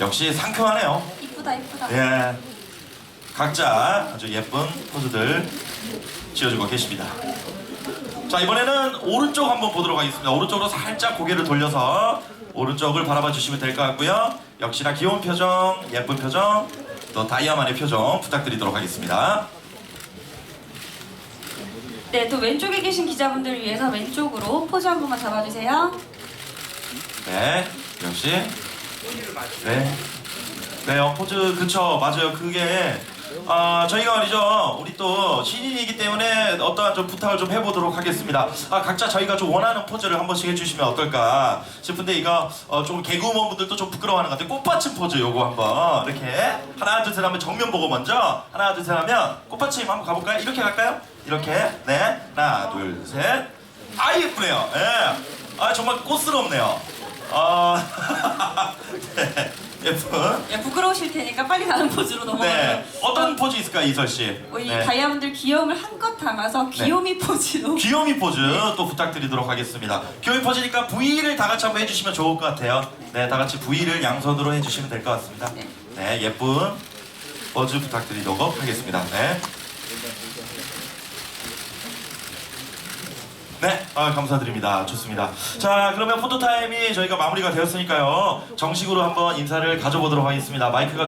역시 상큼하네요. 이쁘다 이쁘다. 예. 각자 아주 예쁜 포즈들 지어주고 계십니다. 자 이번에는 오른쪽 한번 보도록 하겠습니다. 오른쪽으로 살짝 고개를 돌려서 오른쪽을 바라봐 주시면 될 것 같고요. 역시나 귀여운 표정, 예쁜 표정, 또 다이아만의 표정 부탁드리도록 하겠습니다. 네, 또 왼쪽에 계신 기자분들을 위해서 왼쪽으로 포즈 한 번만 잡아주세요. 네, 역시 네, 네, 어, 포즈 그쵸 맞아요. 그게 아 저희가 말이죠. 우리 또 신인이기 때문에 어떠한 좀 부탁을 좀 해보도록 하겠습니다. 아 각자 저희가 좀 원하는 포즈를 한 번씩 해주시면 어떨까 싶은데 이거 어, 조금 개그우먼 분들도 좀 부끄러워하는 것 같아요. 꽃받침 포즈 요거 한번 이렇게 하나 둘 셋 하면 정면 보고 먼저 하나 둘 셋 하면 꽃받침 한번 가볼까요? 이렇게 갈까요? 이렇게 네 하나 둘 셋. 아 예쁘네요. 예. 아 정말 꽃스럽네요. 아 네, 예쁜. 예, 부끄러우실 테니까 빨리 다른 포즈로 넘어가요. 네. 어떤 포즈 있을까요, 이설 씨? 어, 이 네. 다이아몬드 귀여움을 한껏 담아서 귀요미 포즈로. 귀요미 포즈 또 부탁드리도록 하겠습니다. 귀요미 포즈니까 V를 다 같이 한번 해주시면 좋을 것 같아요. 네, 다 같이 V를 양손으로 해주시면 될 것 같습니다. 네. 네, 예쁜 포즈 부탁드리도록 하겠습니다. 네. 네, 아, 감사드립니다. 좋습니다. 자, 그러면 포토타임이 저희가 마무리가 되었으니까요. 정식으로 한번 인사를 가져보도록 하겠습니다. 마이크가